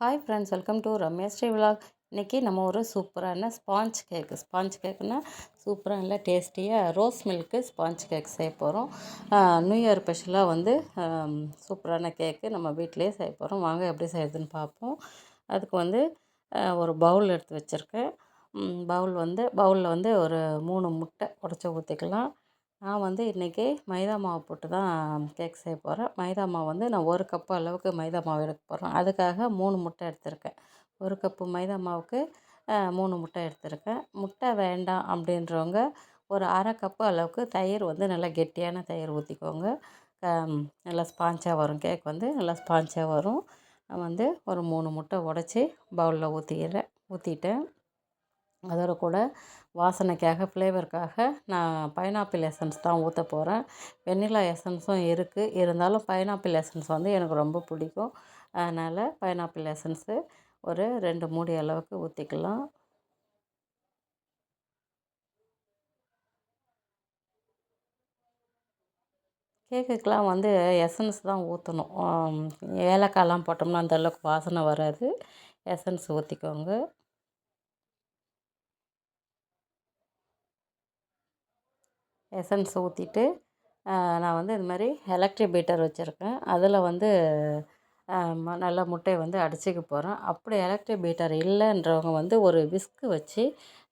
Hi friends welcome to Ramya Sri vlog இன்றைக்கி நம்ம ஒரு சூப்பரான ஸ்பாஞ்ச் கேக்கு ஸ்பாஞ்ச் கேக்குனா சூப்பராக நல்லா டேஸ்டியாக ரோஸ் மில்க்கு ஸ்பாஞ்ச் கேக் செய்ய போகிறோம் நியூ இயர் ஸ்பெஷலாக வந்து சூப்பரான கேக்கு நம்ம வீட்டிலேயே செய்ய போகிறோம் வாங்க எப்படி செய்யுதுன்னு பார்ப்போம். அதுக்கு வந்து ஒரு பவுல் எடுத்து வச்சுருக்கேன். பவுல் வந்து பவுலில் வந்து ஒரு மூணு முட்டை உடச்சி ஊற்றிக்கலாம் நான் வந்து இன்றைக்கி மைதா மாவு போட்டு தான் கேக் செய்ய போகிறேன் மைதா மாவு வந்து நான் ஒரு கப்பு அளவுக்கு மைதா மாவு எடுக்க போகிறேன் அதுக்காக மூணு முட்டை எடுத்திருக்கேன். ஒரு கப்பு மைதா மாவுக்கு மூணு முட்டை எடுத்திருக்கேன். முட்டை வேண்டாம் அப்படின்றவங்க ஒரு அரை கப்பு அளவுக்கு தயிர் வந்து நல்லா கெட்டியான தயிர் ஊற்றிக்கோங்க நல்லா ஸ்பாஞ்சாக வரும். கேக் வந்து நல்லா ஸ்பாஞ்சாக வரும். நான் வந்து ஒரு மூணு முட்டை உடச்சி பவுலில் ஊற்றிக்கிறேன் ஊற்றிட்டேன் அதோட கூட வாசனைக்காக ஃப்ளேவருக்காக நான் பைனாப்பிள் எசன்ஸ் தான் ஊற்ற போகிறேன் வெண்ணிலா எசன்ஸும் இருக்குது இருந்தாலும் பைனாப்பிள் எசன்ஸ் வந்து எனக்கு ரொம்ப பிடிக்கும். அதனால் பைனாப்பிள் எசன்ஸு ஒரு ரெண்டு மூடி அளவுக்கு ஊற்றிக்கலாம் கேக்குக்கெலாம் வந்து எசன்ஸ் தான் ஊற்றணும் ஏலக்காய்லாம் போட்டோம்னா அந்த அளவுக்கு வாசனை வராது. எசன்ஸ் ஊற்றிக்கோங்க எசன்ஸ் ஊற்றிட்டு நான் வந்து இது மாதிரி எலக்ட்ரிக் பீட்டர் வச்சுருக்கேன். அதில் வந்து நல்லா முட்டையை வந்து அடிச்சுக்க போகிறேன் அப்படி எலக்ட்ரிக் பீட்டர் இல்லைன்றவங்க வந்து ஒரு விஸ்கு வச்சு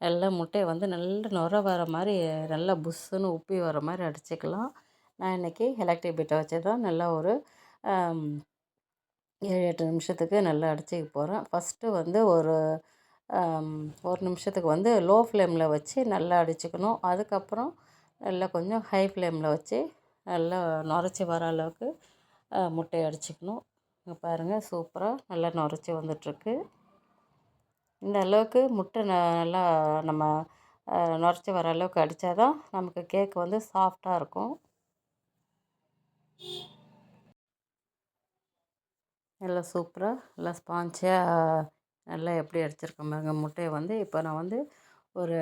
நல்லா முட்டையை வந்து நல்ல நுர வர மாதிரி நல்லா புஷ்ஷுன்னு உப்பி வர மாதிரி அடிச்சுக்கலாம். நான் இன்றைக்கி எலக்ட்ரிக் பீட்டர் வச்சு தான் நல்லா ஒரு ஏழு எட்டு நிமிஷத்துக்கு நல்லா அடிச்சுக்க போகிறேன் ஃபஸ்ட்டு வந்து ஒரு ஒரு நிமிஷத்துக்கு வந்து லோ ஃப்ளேமில் வச்சு நல்லா அடிச்சுக்கணும். அதுக்கப்புறம் நல்லா கொஞ்சம் ஹை ஃப்ளேமில் வச்சு நல்லா நுரைச்சி வர அளவுக்கு முட்டையை அடிச்சுக்கணும். இங்கே பாருங்கள் சூப்பராக நல்லா நுரைச்சி வந்துட்டுருக்கு. இந்த அளவுக்கு முட்டை நல்லா நம்ம நுரைச்சி வர அளவுக்கு அடித்தா தான் நமக்கு கேக் வந்து சாஃப்டாக இருக்கும். நல்லா சூப்பராக நல்லா ஸ்பாஞ்சியாக நல்லா எப்படி அடிச்சிருக்கேன் பாருங்க முட்டையை வந்து இப்போ நான் வந்து ஒரு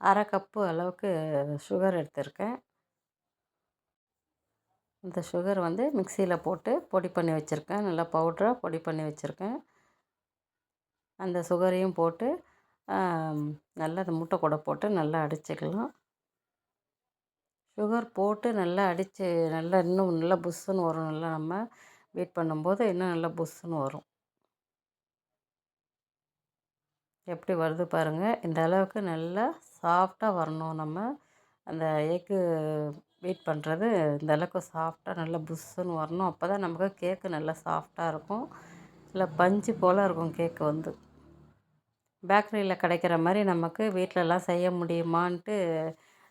அரை கப்பு அளவுக்கு சுகர் எடுத்திருக்கேன். இந்த சுகர் வந்து மிக்சியில் போட்டு பொடி பண்ணி வச்சுருக்கேன். நல்லா பவுட்ராக பொடி பண்ணி வச்சுருக்கேன். அந்த சுகரையும் போட்டு நல்லா அந்த முட்டை கூட போட்டு நல்லா அடிச்சுக்கலாம். சுகர் போட்டு நல்லா அடித்து நல்லா இன்னும் நல்லா புஷ்ஷுன்னு வரும். நல்லா நம்ம பீட் பண்ணும்போது இன்னும் நல்லா புஷ்ஷுன்னு வரும். எப்படி வருது பாருங்கள் இந்த அளவுக்கு நல்லா சாஃப்டாக வரணும் நம்ம. அந்த எக்கு பீட் பண்ணுறது இந்த அளவுக்கு சாஃப்டாக நல்லா புஷ்ஷுன்னு வரணும். அப்போ தான் நமக்கு கேக்கு நல்லா சாஃப்டாக இருக்கும். இல்லை பஞ்சு போல் இருக்கும் கேக்கு வந்து. பேக்கரியில் கிடைக்கிற மாதிரி நமக்கு வீட்டிலலாம் செய்ய முடியுமான்ட்டு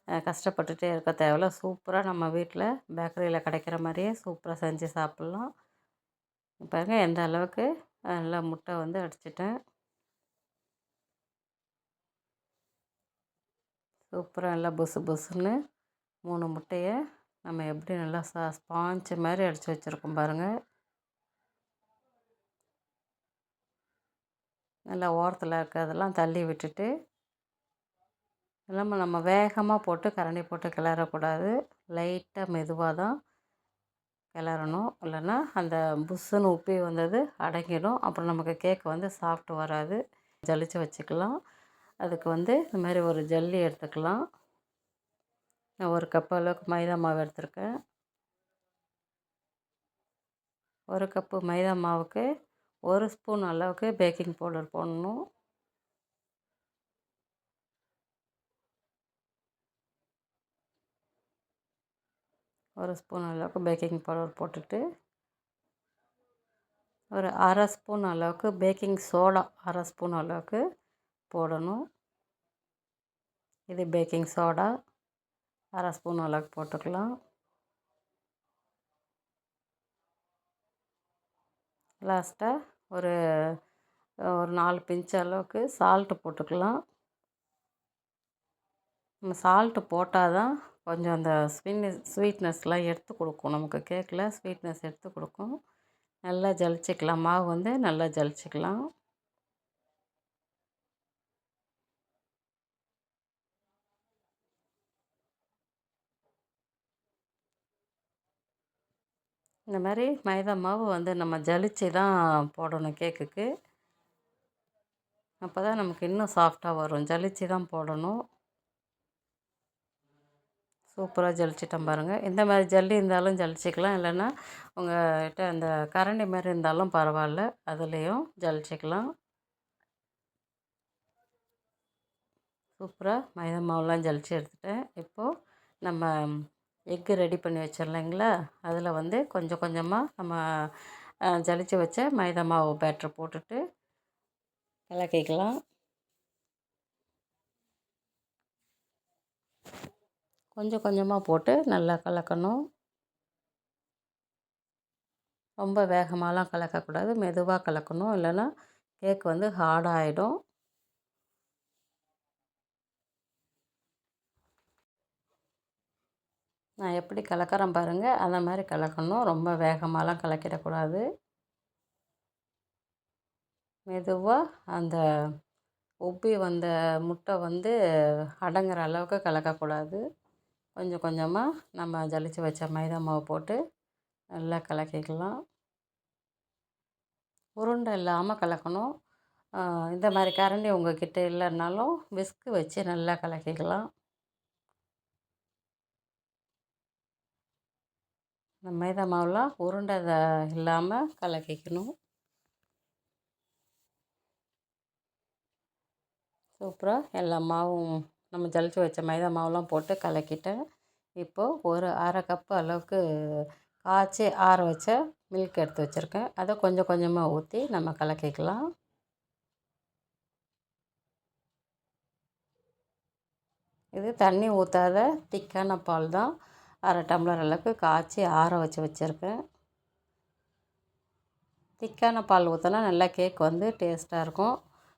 கஷ்டப்பட்டுகிட்டே கஷ்டப்பட்டுட்டே இருக்க தேவையில்ல. சூப்பராக நம்ம வீட்டில் பேக்கரியில் கிடைக்கிற மாதிரியே சூப்பராக செஞ்சு சாப்பிட்லாம். பாருங்கள் எந்த அளவுக்கு நல்லா முட்டை வந்து அடிச்சிட்டேன். சூப்பராக நல்லா பொசு பொசுன்னு மூணு முட்டையை நம்ம எப்படி நல்லா சா ஸ்பாஞ்சு மாதிரி அடித்து வச்சுருக்கோம் பாருங்கள் நல்லா ஓரத்தில் இருக்கிறதெல்லாம் தள்ளி விட்டுட்டு இல்லாமல் நம்ம வேகமாக போட்டு கரண்டி போட்டு கிளறக்கூடாது. லைட்டாக மெதுவாக தான் கிளறணும். இல்லைன்னா அந்த புஷ்ஷுன்னு உப்பி வந்தது அடங்கிடும். அப்புறம் நமக்கு கேக் வந்து சாஃப்ட் வராது. ஜலிச்சு வச்சுக்கலாம். அதுக்கு வந்து இந்த மாதிரி ஒரு ஜல்லி எடுத்துக்கலாம். நான் ஒரு கப் அளவுக்கு மைதா மாவு எடுத்திருக்கேன். ஒரு கப்பு மைதா மாவுக்கு ஒரு ஸ்பூன் அளவுக்கு பேக்கிங் பவுடர் போடணும். ஒரு ஸ்பூன் அளவுக்கு பேக்கிங் பவுடர் போட்டுட்டு ஒரு அரை ஸ்பூன் அளவுக்கு பேக்கிங் சோடா அரை ஸ்பூன் அளவுக்கு போடணும். இது பேக்கிங் சோடா. அரை ஸ்பூன் அளவுக்கு போட்டுக்கலாம். லாஸ்ட்டாக ஒரு ஒரு நாலு பிஞ்ச் அளவுக்கு சால்ட்டு போட்டுக்கலாம். நம்ம சால்ட்டு போட்டால் தான் கொஞ்சம் அந்த ஸ்வீட்னஸ் ஸ்வீட்னஸ்லாம் எடுத்து கொடுக்கும். நமக்கு கேக்கில் ஸ்வீட்னஸ் எடுத்து கொடுக்கும். நல்லா ஜலிச்சிக்கலாம். மாவு வந்து நல்லா ஜலிச்சிக்கலாம். இந்த மாதிரி மைதா மாவு வந்து நம்ம ஜலிச்சு தான் போடணும் கேக்குக்கு. அப்போ தான் நமக்கு இன்னும் சாஃப்டாக வரும். ஜலிச்சு தான் போடணும். சூப்பராக ஜலிச்சிட்டேன் பாருங்கள் இந்த மாதிரி ஜல்லி இருந்தாலும் ஜலிச்சிக்கலாம். இல்லைன்னா உங்கள்கிட்ட அந்த கரண்டி மாதிரி இருந்தாலும் பரவாயில்ல. அதுலேயும் ஜலிச்சிக்கலாம். சூப்பராக மைதா மாவுலாம் ஜலிச்சு எடுத்துட்டேன். இப்போது நம்ம எக்கு ரெடி பண்ணி வச்சிடலைங்களா அதில் வந்து கொஞ்சம் கொஞ்சமாக நம்ம ஜலிச்சு வச்ச மைதா மாவு பேட்ரு போட்டுட்டு கலக்கிக்கலாம். கொஞ்சம் கொஞ்சமாக போட்டு நல்லா கலக்கணும். ரொம்ப வேகமாகலாம் கலக்கக்கூடாது. மெதுவாக கலக்கணும். இல்லைன்னா கேக் வந்து ஹார்டாகிடும் நான் எப்படி கலக்கிறேன் பாருங்கள் அந்த மாதிரி கலக்கணும். ரொம்ப வேகமாகலாம் கலக்கிடக்கூடாது. மெதுவாக அந்த உப்பி வந்த முட்டை வந்து அடங்குற அளவுக்கு கலக்கக்கூடாது. கொஞ்சம் கொஞ்சமாக நம்ம ஜலிச்சு வச்ச மைதா மாவு போட்டு நல்லா கலக்கிக்கலாம். உருண்டை இல்லாமல் கலக்கணும். இந்த மாதிரி கரண்டி உங்கள் கிட்டே இல்லைன்னாலும் விஸ்கு வச்சு நல்லா கலக்கிக்கலாம். இந்த மைதா மாவுலாம் உருண்டை இல்லாமல் கலக்கிக்கணும். சூப்பராக எல்லா மாவும் நம்ம ஜலிச்சு வச்ச மைதா மாவுலாம் போட்டு கலக்கிட்டேன். இப்போது ஒரு அரை கப்பு அளவுக்கு காய்ச்சி ஆற வச்ச மில்க் எடுத்து வச்சுருக்கேன். அதை கொஞ்சம் கொஞ்சமாக ஊற்றி நம்ம கலக்கிக்கலாம். இது தண்ணி ஊற்றாத திக்கான பால் தான். அரை டம்ளர் அளவுக்கு காய்ச்சி ஆற வச்சு வச்சுருக்கேன். திக்கான பால் ஊற்றினா நல்லா கேக் வந்து டேஸ்ட்டாக இருக்கும்.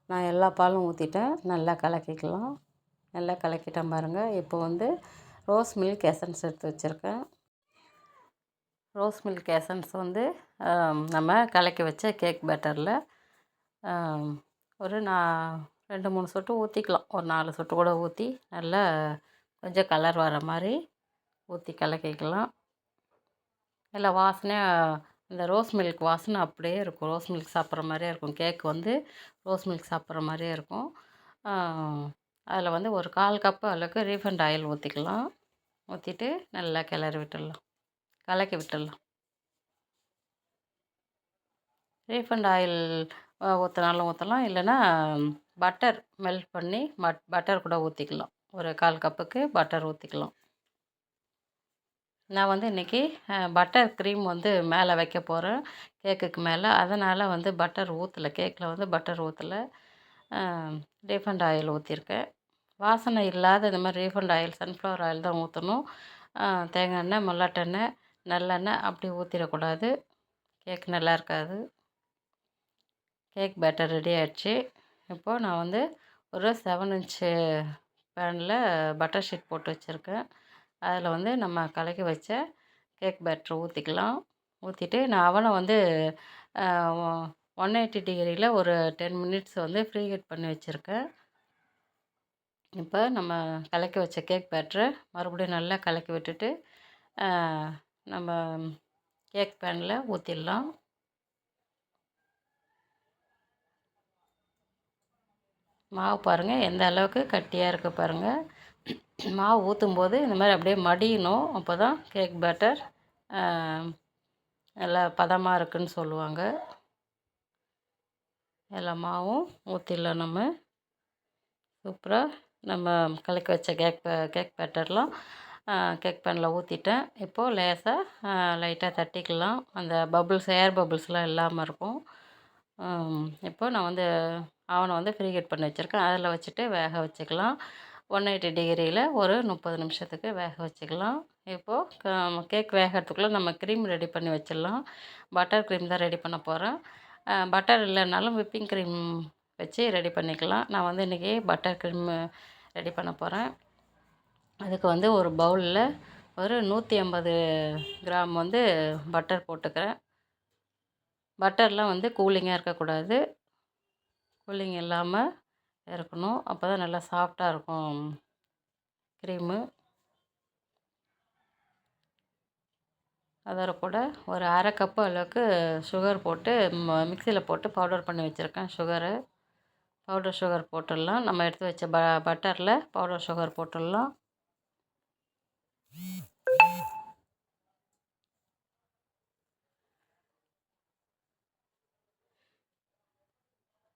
நான் எல்லா பாலும் ஊற்றிட்டேன் நல்லா கலக்கிக்கலாம். நல்லா கலக்கிட்டேன் பாருங்கள் இப்போ வந்து ரோஸ் மில்க் எசன்ஸ் எடுத்து வச்சுருக்கேன். ரோஸ் மில்க் எசன்ஸ் வந்து நம்ம கலக்கி வச்ச கேக் பேட்டரில் ஒரு நான் ரெண்டு மூணு சொட்டு ஊற்றிக்கலாம் ஒரு நாலு சொட்டு கூட ஊற்றி நல்லா கொஞ்சம் கலர் வர மாதிரி ஊற்றி கலக்கிக்கலாம். இல்லை வாசனையாக இந்த ரோஸ் மில்க் வாசனை அப்படியே இருக்கும். ரோஸ் மில்க் சாப்பிட்ற மாதிரியே இருக்கும். கேக் வந்து ரோஸ் மில்க் சாப்பிட்ற மாதிரியே இருக்கும். அதில் வந்து ஒரு கால் கப்பு அளவுக்கு ரீஃபண்ட் ஆயில் ஊற்றிக்கலாம் ஊற்றிட்டு நல்லா கிளறி விட்டுடலாம். கலக்கி விட்டுடலாம். ரீஃபண்ட் ஆயில் ஊற்றினாலும் ஊற்றலாம் இல்லைன்னா பட்டர் மெல்ட் பண்ணி பட் பட்டர் கூட ஊற்றிக்கலாம் ஒரு கால் கப்புக்கு பட்டர் ஊற்றிக்கலாம் நான் வந்து இன்றைக்கி பட்டர் க்ரீம் வந்து மேலே வைக்க போகிறேன் கேக்குக்கு மேலே. அதனால் வந்து பட்டர் ஊற்றல கேக்கில் வந்து பட்டர் ஊற்றல ரீஃபண்ட் ஆயில் ஊற்றிருக்கேன் வாசனை இல்லாத இந்த மாதிரி ரீஃபண்ட் ஆயில் சன்ஃப்ளவர் ஆயில் தான் ஊற்றணும் தேங்காய் எண்ணெய் மல்லாட்டெண்ணெய் நல்லெண்ணெய் அப்படி ஊற்றிடக்கூடாது கேக் நல்லா இருக்காது. கேக் பேட்டர் ரெடி ஆகிடுச்சு இப்போது நான் வந்து ஒரு செவன் இன்ச்சு பேனில் பட்டர் ஷீட் போட்டு வச்சுருக்கேன். அதில் வந்து நம்ம கலக்கி வச்ச கேக் பேட்டர் ஊற்றிக்கலாம் ஊற்றிட்டு நான் அவனை வந்து ஒன் எயிட்டி டிகிரியில் ஒரு டென் மினிட்ஸ் வந்து ஃப்ரீ ஹீட் பண்ணி வச்சுருக்கேன். இப்போ நம்ம கலக்கி வச்ச கேக் பேட்டரை மறுபடியும் நல்லா கலக்கி விட்டுட்டு நம்ம கேக் பேனில் ஊற்றிடலாம் மாவு பாருங்கள் எந்த அளவுக்கு கட்டியாக இருக்குது பாருங்கள் மாவு ஊற்றும் போது இந்த மாதிரி அப்படியே மடியணும். அப்போ தான் கேக் பேட்டர் நல்லா பதமாக இருக்குதுன்னு சொல்லுவாங்க. எல்லா மாவும் ஊற்றிடலாம் நம்ம. சூப்பராக நம்ம கலக்கி வச்ச கேக் கேக் பேட்டர்லாம் கேக் பேனில் ஊற்றிட்டேன் இப்போது லேசாக லைட்டாக தட்டிக்கலாம். அந்த பபுள்ஸ் ஏர் பபுள்ஸ்லாம் இல்லாமல் இருக்கும். இப்போ நான் வந்து அவனை வந்து ஃப்ரீ ஹீட் பண்ணி வச்சுருக்கேன். அதில் வச்சுட்டு வேக வச்சுக்கலாம். ஒன் எயிட்டி டிகிரியில் ஒரு முப்பது நிமிஷத்துக்கு வேக வச்சுக்கலாம். இப்போது கேக் வேகிறதுக்குள்ளே நம்ம க்ரீம் ரெடி பண்ணி வச்சிடலாம். பட்டர் க்ரீம் தான் ரெடி பண்ண போகிறேன் பட்டர் இல்லைனாலும் விப்பிங் க்ரீம் வச்சு ரெடி பண்ணிக்கலாம். நான் வந்து இன்றைக்கி பட்டர் க்ரீம் ரெடி பண்ண போகிறேன் அதுக்கு வந்து ஒரு பவுலில் ஒரு நூற்றி ஐம்பது கிராம் வந்து பட்டர் போட்டுக்கிறேன். பட்டர்லாம் வந்து கூலிங்காக இருக்கக்கூடாது. கூலிங் இல்லாமல் இருக்கணும். அப்போ தான் நல்லா சாஃப்டாக இருக்கும். க்ரீமு அதோட கூட ஒரு அரை கப்பு அளவுக்கு சுகர் போட்டு மிக்சியில் போட்டு பவுடர் பண்ணி வச்சுருக்கேன் சுகரு பவுடர் சுகர் போட்டுடலாம். நம்ம எடுத்து வச்ச ப பட்டரில் பவுடர் சுகர் போட்டுடலாம்.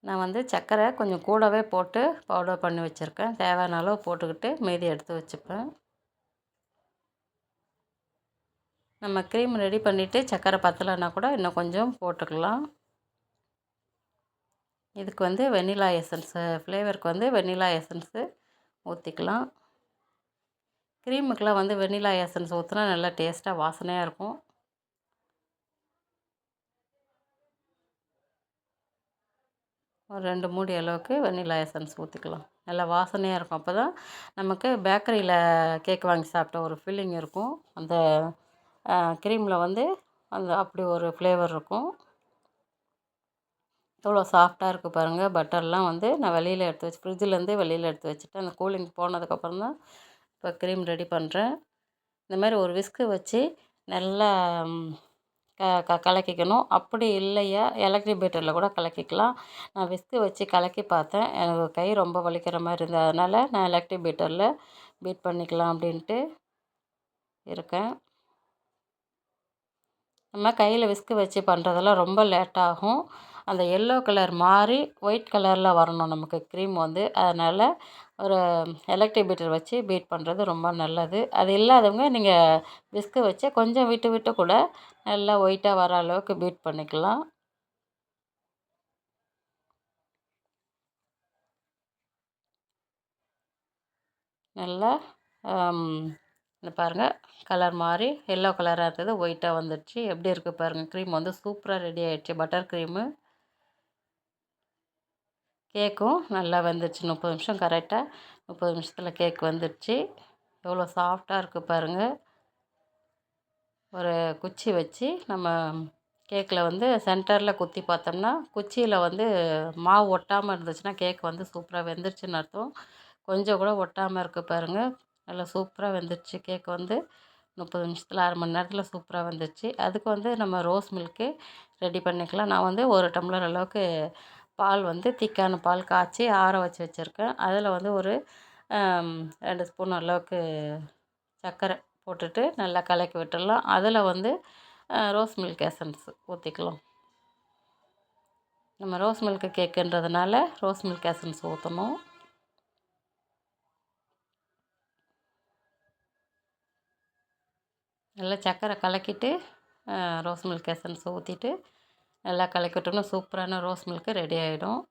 நான் வந்து சர்க்கரை கொஞ்சம் கூடவே போட்டு பவுடர் பண்ணி வச்சுருக்கேன். தேவையான அளவு போட்டுக்கிட்டு மீதி எடுத்து வச்சுப்பேன். நம்ம க்ரீம் ரெடி பண்ணிவிட்டு சர்க்கரை பத்தலைன்னா கூட இன்னும் கொஞ்சம் போட்டுக்கலாம். இதுக்கு வந்து வெண்ணிலா எசன்ஸு ஃப்ளேவருக்கு வந்து வெண்ணிலா எசன்ஸு ஊற்றிக்கலாம் க்ரீமுக்கெலாம் வந்து வெண்ணிலா எசன்ஸ் ஊற்றினா நல்லா டேஸ்ட்டாக வாசனையாக இருக்கும். ஒரு ரெண்டு மூடி அளவுக்கு வெண்ணிலா எசன்ஸ் ஊற்றிக்கலாம் நல்லா வாசனையாக இருக்கும். அப்போ தான் நமக்கு பேக்கரியில் கேக் வாங்கி சாப்பிட்ட ஒரு ஃபீலிங் இருக்கும். அந்த க்ரீமில் வந்து அந்த அப்படி ஒரு ஃப்ளேவர் இருக்கும். எவ்வளோ சாஃப்டாக இருக்குது பாருங்கள் பட்டர்லாம் வந்து நான் வெளியில் எடுத்து வச்சு ஃப்ரிட்ஜிலேருந்து வெளியில் எடுத்து வச்சுட்டு அந்த கூலிங் போனதுக்கப்புறம் தான் இப்போ க்ரீம் ரெடி பண்ணுறேன் இந்த மாதிரி ஒரு விஸ்கு வச்சு நல்லா க க கலக்கிக்கணும். அப்படி இல்லையா எலக்ட்ரிக் பீட்டரில் கூட கலக்கிக்கலாம். நான் விஸ்கு வச்சு கலக்கி பார்த்தேன். எனக்கு கை ரொம்ப வலிக்கிற மாதிரி இருந்தது. அதனால் நான் எலக்ட்ரிக் பீட்டரில் பீட் பண்ணிக்கலாம் அப்படின்ட்டு இருக்கேன். நம்ம கையில் விஸ்கு வச்சு பண்ணுறதெல்லாம் ரொம்ப லேட்டாகும் அந்த எல்லோ கலர் மாறி ஒயிட் கலரில் வரணும். நமக்கு க்ரீம் வந்து. அதனால் ஒரு எலக்ட்ரிக் பீட்டர் வச்சு பீட் பண்ணுறது ரொம்ப நல்லது. அது இல்லாதவங்க நீங்கள் விஸ்க்கு வச்சு கொஞ்சம் விட்டு விட்டு கூட நல்லா ஒயிட்டாக வர அளவுக்கு பீட் பண்ணிக்கலாம். நல்லா இந்த பாருங்கள் கலர் மாதிரி எல்லோ கலராக இருந்தது ஒயிட்டாக வந்துடுச்சு எப்படி இருக்குது பாருங்கள் க்ரீம் வந்து சூப்பராக ரெடி ஆகிடுச்சு பட்டர் க்ரீமு கேக்கும். நல்லா வந்துடுச்சு முப்பது நிமிஷம் கரெக்டாக முப்பது நிமிஷத்தில் கேக் வந்துடுச்சு எவ்வளோ சாஃப்டாக இருக்குது பாருங்கள் ஒரு குச்சி வச்சு நம்ம கேக்கில் வந்து சென்டரில் குத்தி பார்த்தோம்னா குச்சியில் வந்து மாவு ஒட்டாமல் இருந்துச்சுன்னா கேக் வந்து சூப்பராக வெந்துருச்சுன்னு அர்த்தம். கொஞ்சம் கூட ஒட்டாமல் இருக்குது பாருங்கள் நல்லா சூப்பராக வெந்துருச்சு கேக் வந்து. முப்பது நிமிஷத்தில் அரை மணி நேரத்தில் சூப்பராக வந்துடுச்சு அதுக்கு வந்து நம்ம ரோஸ் மில்க்கு ரெடி பண்ணிக்கலாம். நான் வந்து ஒரு டம்ளர் அளவுக்கு பால் வந்து திக்கான பால் காய்ச்சி ஆற வச்சு வச்சுருக்கேன். அதில் வந்து ஒரு ரெண்டு ஸ்பூன் அளவுக்கு சர்க்கரை போட்டுட்டு நல்லா கலக்கி விட்டுடலாம். அதில் வந்து ரோஸ் மில்க் எசன்ஸ் ஊற்றிக்கலாம் நம்ம ரோஸ் மில்க் கேக்குன்றதுனால ரோஸ் மில்க் எசன்ஸ் ஊற்றணும் நல்லா சர்க்கரை கலக்கிட்டு ரோஸ் மில்க் எசன்ஸ் ஊற்றிட்டு நல்லா கலக்கிட்டோம்னா சூப்பரான ரோஸ் மில்க்கு ரெடி ஆகிடும்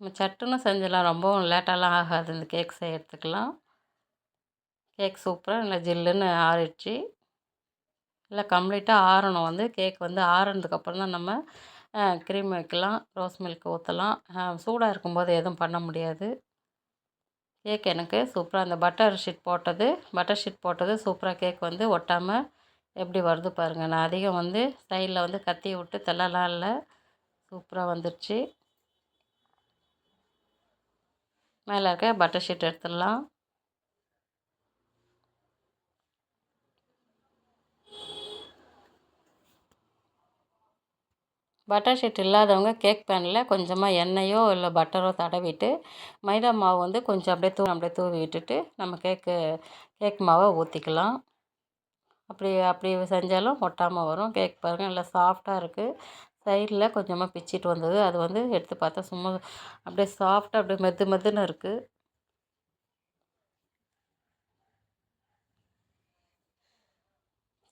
நம்ம சட்டுன்னு செஞ்சிடலாம். ரொம்பவும் லேட்டாலாம் ஆகாது. இந்த கேக் செய்யறதுக்கெலாம் கேக் சூப்பராக நல்லா ஜில்லுன்னு ஆறிடுச்சு. இல்லை கம்ப்ளீட்டாக ஆறணும். வந்து கேக் வந்து ஆறுனதுக்கப்புறம் தான் நம்ம க்ரீம் வைக்கலாம். ரோஸ் மில்க் ஊற்றலாம் சூடாக இருக்கும்போது எதுவும் பண்ண முடியாது. கேக் எனக்கு சூப்பராக அந்த பட்டர் ஷீட் போட்டது பட்டர் ஷீட் போட்டது சூப்பராக கேக் வந்து ஒட்டாமல் எப்படி வருது பாருங்கள் நான் அதிகம் வந்து சைடில் வந்து கத்தி விட்டு தள்ளலாம் இல்லை. சூப்பராக வந்துடுச்சு மேலே இருக்க பட்டர் ஷீட் எடுத்துடலாம். பட்டர் ஷீட் இல்லாதவங்க கேக் பேனில் கொஞ்சமாக எண்ணெயோ இல்லை பட்டரோ தடவிட்டு மைதா மாவு வந்து கொஞ்சம் அப்படியே தூ அப்படியே தூவி விட்டுட்டு நம்ம கேக்கு கேக் மாவை ஊற்றிக்கலாம் அப்படி அப்படி செஞ்சாலும் ஒட்டாமல் வரும். கேக் பாருங்கள் நல்லா சாஃப்டாக இருக்குது சைடில் கொஞ்சமாக பிச்சிட்டு வந்தது. அது வந்து எடுத்து பார்த்தா சும்மா அப்படியே சாஃப்டாக அப்படியே மெது மெதுன்னு இருக்குது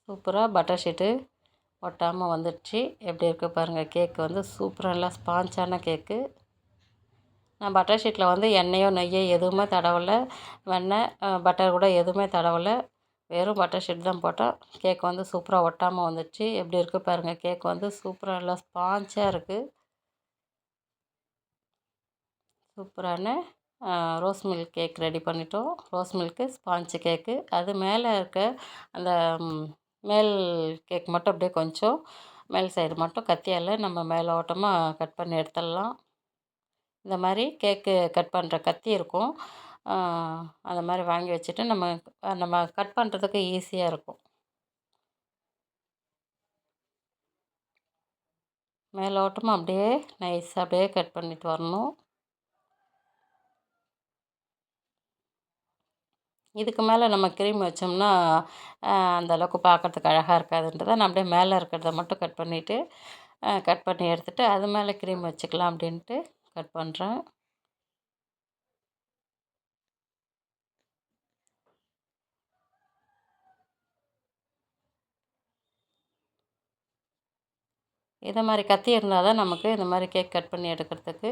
சூப்பராக பட்டர் ஷீட்டு. ஒட்டாமல் வந்துடுச்சு. எப்படி இருக்குது பாருங்கள் கேக்கு வந்து சூப்பராக நல்லா ஸ்பான்ச்சான கேக்கு நான் பட்டர் ஷீட்டில் வந்து எண்ணெயோ நெய்யோ எதுவுமே தடவலை. வெண்ணெய் பட்டர் கூட எதுவுமே தடவலை. வெறும் பட்டர் ஷீட் தான் போட்டோம். கேக் வந்து சூப்பராக ஒட்டாமல் வந்துடுச்சு. எப்படி இருக்குது பாருங்கள் கேக் வந்து சூப்பராக நல்லா ஸ்பான்ச்சாக இருக்குது சூப்பரான ரோஸ் மில்க் கேக் ரெடி பண்ணிட்டோம். ரோஸ் மில்க்கு ஸ்பாஞ்சு கேக்கு அது மேலே இருக்க அந்த மேல் கேக் மட்டும் அப்படியே கொஞ்சம் மேல் சைடு மட்டும் கத்தியால் நம்ம மேலோட்டமாக கட் பண்ணி எடுத்துடலாம். இந்த மாதிரி கேக்கு கட் பண்ணுற கத்தி இருக்கும். அந்த மாதிரி வாங்கி வச்சுட்டு நம்ம நம்ம கட் பண்ணுறதுக்கு ஈஸியாக இருக்கும். மேலோட்டமாக அப்படியே நைஸாக அப்படியே கட் பண்ணிட்டு வரணும். இதுக்கு மேலே நம்ம க்ரீம் வச்சோம்னா அந்த அளவுக்கு பார்க்கறதுக்கு அழகாக இருக்காதுன்றதை நான் அப்படியே மேலே இருக்கிறத மட்டும் கட் பண்ணிவிட்டு கட் பண்ணி எடுத்துகிட்டு அது மேலே க்ரீம் வச்சுக்கலாம் அப்படின்ட்டு கட் பண்ணுறேன் இதை மாதிரி கத்தி இருந்தால் தான் நமக்கு இந்த மாதிரி கேக் கட் பண்ணி எடுக்கிறதுக்கு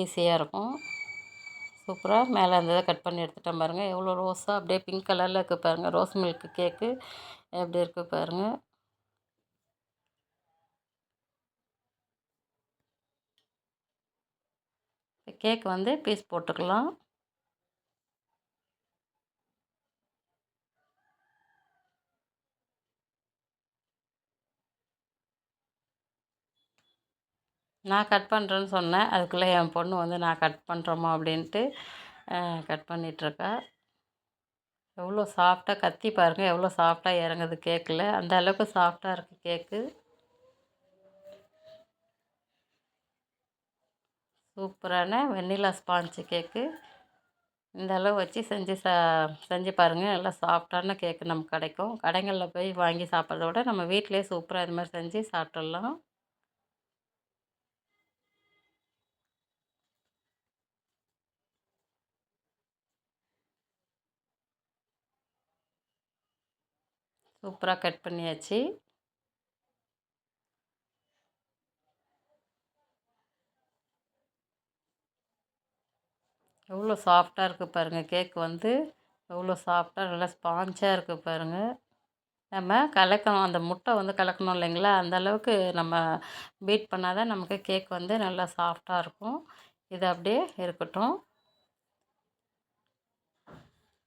ஈஸியாக இருக்கும். சூப்பராக மேலே இருந்ததை கட் பண்ணி எடுத்துட்டேன் பாருங்கள் எவ்வளோ ரோஸாக அப்படியே பிங்க் கலரில் இருக்குது பாருங்கள் ரோஸ் மில்க் கேக்கு எப்படி இருக்குது பாருங்கள் கேக் வந்து பீஸ் போட்டுக்கலாம். நான் கட் பண்ணுறேன்னு சொன்னேன். அதுக்குள்ளே என் பொண்ணு வந்து நான் கட் பண்ணுறோமா அப்படின்ட்டு கட் பண்ணிகிட்ருக்கா எவ்வளோ சாஃப்டாக கத்தி பாருங்கள் எவ்வளோ சாஃப்டாக இறங்குது கேக்கில். அந்த அளவுக்கு சாஃப்டாக இருக்குது கேக்கு. சூப்பரான வெண்ணிலா ஸ்பாஞ்சு கேக்கு. இந்த அளவு வச்சு செஞ்சு சா செஞ்சு பாருங்கள் நல்லா சாஃப்டான கேக்கு நமக்கு கிடைக்கும். கடைகளில் போய் வாங்கி சாப்பிட்றத விட நம்ம வீட்டிலே சூப்பராக இது மாதிரி செஞ்சு சாப்பிட்றலாம் சூப்பராக கட் பண்ணியாச்சு. எவ்வளோ சாஃப்டாக இருக்குது பாருங்கள் கேக் வந்து. எவ்வளோ சாஃப்டாக நல்லா ஸ்பாஞ்சாக இருக்குது பாருங்கள் நம்ம கலக்கணும் அந்த முட்டை வந்து கலக்கணும் இல்லைங்களா? அந்த அளவுக்கு நம்ம பீட் பண்ணால் தான் நமக்கு கேக் வந்து நல்லா சாஃப்டாக இருக்கும். இது அப்படியே இருக்கட்டும்.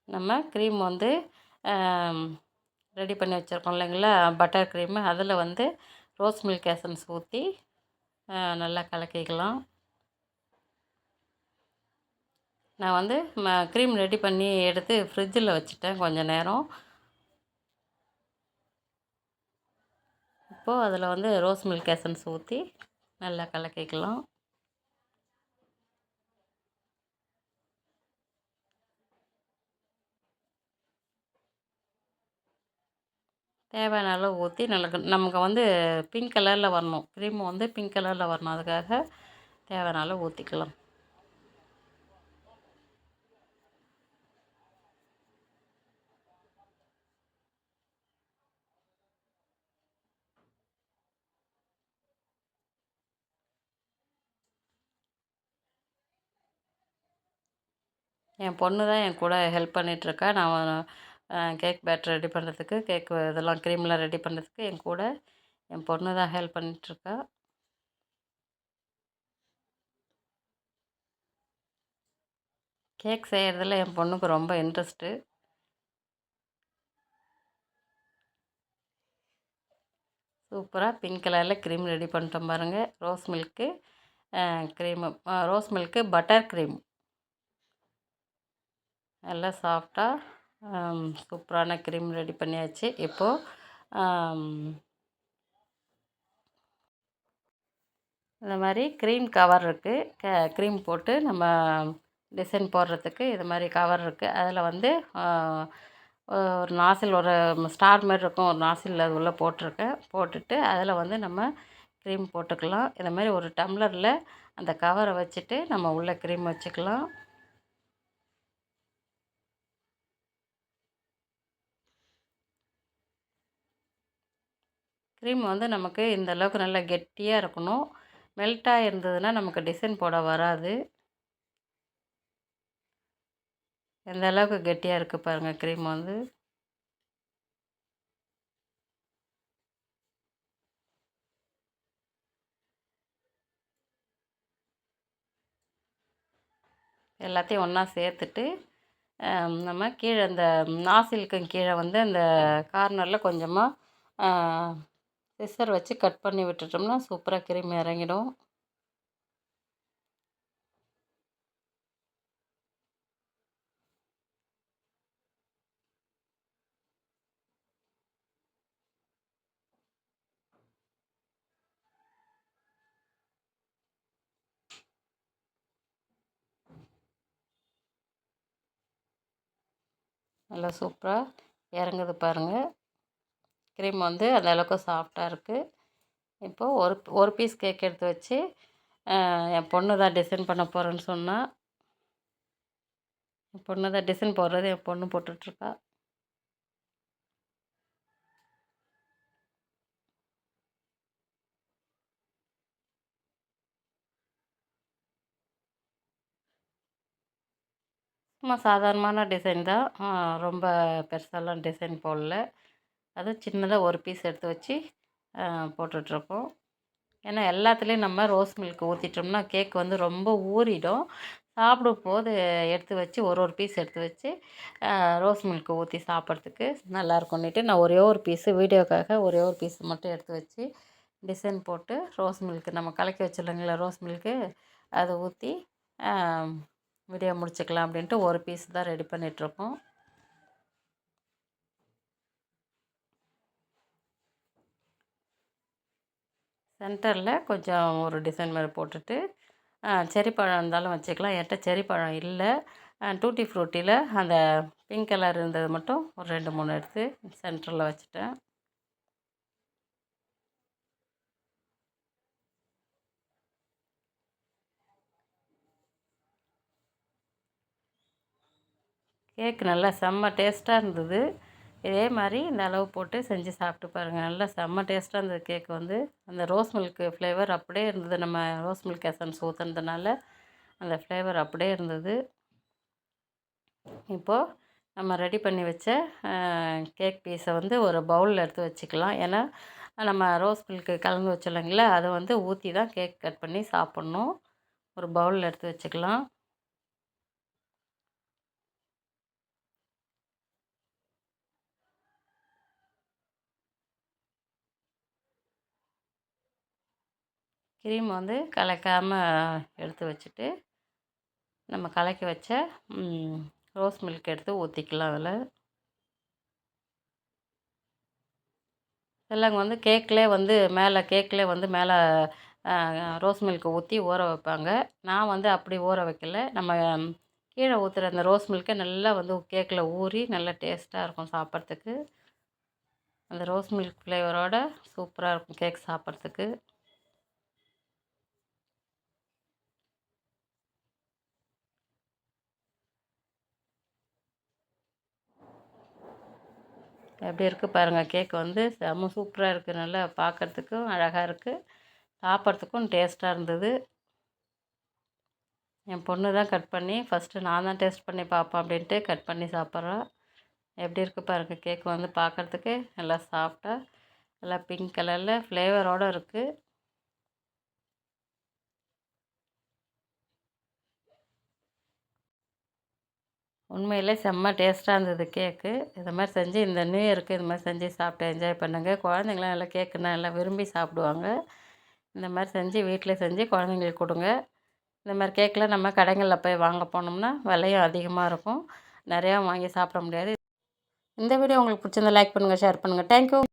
நம்ம க்ரீம் வந்து ரெடி பண்ணி வச்சுருக்கோம் இல்லைங்களா? Butter cream. அதில் வந்து ரோஸ் மில்க் எசன்ஸ் ஊற்றி நல்லா கலக்கிக்கலாம். நான் வந்து ம க்ரீம் ரெடி பண்ணி எடுத்து ஃப்ரிட்ஜில் வச்சுட்டேன் கொஞ்சம் நேரம். இப்போது அதில் வந்து ரோஸ் மில்க் எசன்ஸ் ஊற்றி நல்லா கலக்கிக்கலாம். தேவையான அளவு ஊற்றி நல்லா நமக்கு வந்து பிங்க் கலரில் வரணும். க்ரீம் வந்து பிங்க் கலரில் வரணும். அதுக்காக தேவையான அளவு ஊற்றிக்கலாம் என் பொண்ணு தான் என் கூட ஹெல்ப் பண்ணிகிட்ருக்கா நான் கேக் பேட்டர் ரெடி பண்ணுறதுக்கு கேக் இதெல்லாம் க்ரீம்லாம் ரெடி பண்ணுறதுக்கு என் கூட என் பொண்ணு தான் ஹெல்ப் பண்ணிகிட்ருக்கா கேக் செய்கிறதுல என் பொண்ணுக்கு ரொம்ப இன்ட்ரெஸ்ட்டு. சூப்பராக பிங்க் கலரில் க்ரீம் ரெடி பண்ணிட்டோம் பாருங்கள் rose milk cream rose milk butter cream. நல்லா சாஃப்டாக சூப்பரான க்ரீம் ரெடி பண்ணியாச்சு. இப்போது இந்த மாதிரி க்ரீம் கவர் இருக்குது க க்ரீம் போட்டு நம்ம டிசைன் போடுறதுக்கு இது மாதிரி கவர் இருக்குது அதில் வந்து ஒரு நாசில் ஒரு ஸ்டார் மாதிரி இருக்கும். ஒரு நாசில் அது உள்ளே போட்டிருக்கேன் போட்டுட்டு அதில் வந்து நம்ம க்ரீம் போட்டுக்கலாம். இந்த மாதிரி ஒரு டம்ளரில் அந்த கவரை வச்சுட்டு நம்ம உள்ளே க்ரீம் வச்சுக்கலாம். க்ரீம் வந்து நமக்கு இந்த அளவுக்கு நல்லா கெட்டியாக இருக்கணும். மெல்ட்டாக இருந்ததுன்னா நமக்கு டிசைன் போட வராது. எந்த அளவுக்கு கெட்டியாக இருக்குது பாருங்கள் க்ரீம் வந்து. எல்லாத்தையும் ஒன்றா சேர்த்துட்டு நம்ம கீழே இந்த நாசிலுக்கும் கீழே வந்து அந்த கார்னரில் கொஞ்சமாக சிஸ்ஸர் வச்சு கட் பண்ணி விட்டுட்டோம்னா சூப்பராக கிருமி இறங்கிடும். நல்லா சூப்பராக இறங்குது பாருங்கள் க்ரீம் வந்து அந்தளவுக்கு சாஃப்டாக இருக்குது இப்போது ஒரு ஒரு பீஸ் கேக் எடுத்து வச்சு என் பொண்ணு தான் டிசைன் பண்ண போகிறேன்னு சொன்னால் என் பொண்ணு தான் டிசைன் போடுறது என் பொண்ணு போட்டுட்ருக்கா சும்மா சாதாரணமான டிசைன் தான். ரொம்ப பெருசாலாம் டிசைன் போடல. அதுவும் சின்னதாக ஒரு பீஸ் எடுத்து வச்சு போட்டுட்ருக்கோம். ஏன்னா எல்லாத்துலேயும் நம்ம ரோஸ் மில்க் ஊற்றிட்டோம்னா கேக் வந்து ரொம்ப ஊறிடும். சாப்பிடும்போது எடுத்து வச்சு ஒரு ஒரு பீஸ் எடுத்து வச்சு ரோஸ் மில்க் ஊற்றி சாப்பிட்றதுக்கு நல்லாயிருக்குன்னுட்டு நான் ஒரே ஒரு பீஸு வீடியோக்காக ஒரே ஒரு பீஸ் மட்டும் எடுத்து வச்சு டிசைன் போட்டு ரோஸ் மில்க்கு நம்ம கலக்கி வச்சிடலாங்களா ரோஸ் மில்க்கு அதை ஊற்றி வீடியோ முடிச்சுக்கலாம் அப்படின்ட்டு ஒரு பீஸ் தான் ரெடி பண்ணிகிட்ருக்கோம் சென்டரில் கொஞ்சம் ஒரு டிசைன் மாதிரி போட்டுட்டு செரி பழம் இருந்தாலும் வச்சுக்கலாம். என்கிட்ட செரி பழம் இல்லை. டூட்டி ஃப்ரூட்டியில் அந்த பிங்க் கலர் இருந்தது மட்டும் ஒரு ரெண்டு மூணு எடுத்து சென்டரில் வச்சுட்டேன். கேக் நல்லா செம்ம டேஸ்ட்டாக இருந்தது. இதே மாதிரி இந்த அளவு போட்டு செஞ்சு சாப்பிட்டு பாருங்கள் நல்லா செம்ம டேஸ்ட்டாக இருந்தது கேக் வந்து. அந்த ரோஸ் மில்க் ஃப்ளேவர் அப்படியே இருந்தது. நம்ம ரோஸ் மில்க் எசன்ஸ் ஊற்றுனதுனால அந்த ஃப்ளேவர் அப்படியே இருந்தது. இப்போது நம்ம ரெடி பண்ணி வச்ச கேக் பீஸை வந்து ஒரு பவுலில் எடுத்து வச்சுக்கலாம். ஏன்னா நம்ம ரோஸ் மில்க்கு கலந்து வச்சோம் அதை வந்து ஊற்றி தான் கேக் கட் பண்ணி சாப்பிட்ணும். ஒரு பவுலில் எடுத்து வச்சுக்கலாம். கிரீம் வந்து கலக்காமல் எடுத்து வச்சுட்டு நம்ம கலக்கி வச்ச ரோஸ் மில்க் எடுத்து ஊற்றிக்கலாம் அதில். சிலவங்க வந்து கேக்கில் வந்து மேலே கேக்கில் வந்து மேலே ரோஸ் மில்க்கை ஊற்றி ஊற வைப்பாங்க. நான் வந்து அப்படி ஊற வைக்கல. நம்ம கீழே ஊற்றுற அந்த ரோஸ் மில்க்கை நல்லா வந்து கேக்கில் ஊறி நல்லா டேஸ்ட்டாக இருக்கும் சாப்பிட்றதுக்கு. அந்த ரோஸ் மில்க் ஃப்ளேவரோட சூப்பராக இருக்கும் கேக் சாப்பிட்றதுக்கு. எப்படி இருக்குது பாருங்கள் கேக் வந்து செம்ம சூப்பராக இருக்குது நல்லா பார்க்குறதுக்கும் அழகாக இருக்குது சாப்பிட்றதுக்கும் டேஸ்ட்டாக இருந்தது. என் பொண்ணு தான் கட் பண்ணி ஃபஸ்ட்டு நான் தான் டேஸ்ட் பண்ணி பார்ப்பேன் அப்படின்ட்டு கட் பண்ணி சாப்பிட்றா. எப்படி இருக்குது பாருங்கள் கேக் வந்து பார்க்குறதுக்கு நல்லா சாஃப்டாக நல்லா பிங்க் கலரில் ஃப்ளேவரோடு இருக்குது உண்மையிலே செம்ம டேஸ்ட்டாக இருந்தது கேக்கு. இது மாதிரி செஞ்சு இந்த நியூ இயருக்கு இது மாதிரி செஞ்சு சாப்பிட்டு என்ஜாய் பண்ணுங்கள் குழந்தைங்களாம் நல்லா கேக்குன்னா நல்லா விரும்பி சாப்பிடுவாங்க. இந்த மாதிரி செஞ்சு வீட்டில் செஞ்சு குழந்தைங்களுக்கு கொடுங்க. இந்த மாதிரி கேக்கெலாம் நம்ம கடைகளில் போய் வாங்க போனோம்னா விலையும் அதிகமாக இருக்கும். நிறையா வாங்கி சாப்பிட முடியாது. இந்த வீடியோ உங்களுக்கு பிடிச்சிருந்தா லைக் பண்ணுங்கள் ஷேர் பண்ணுங்கள் தேங்க்யூ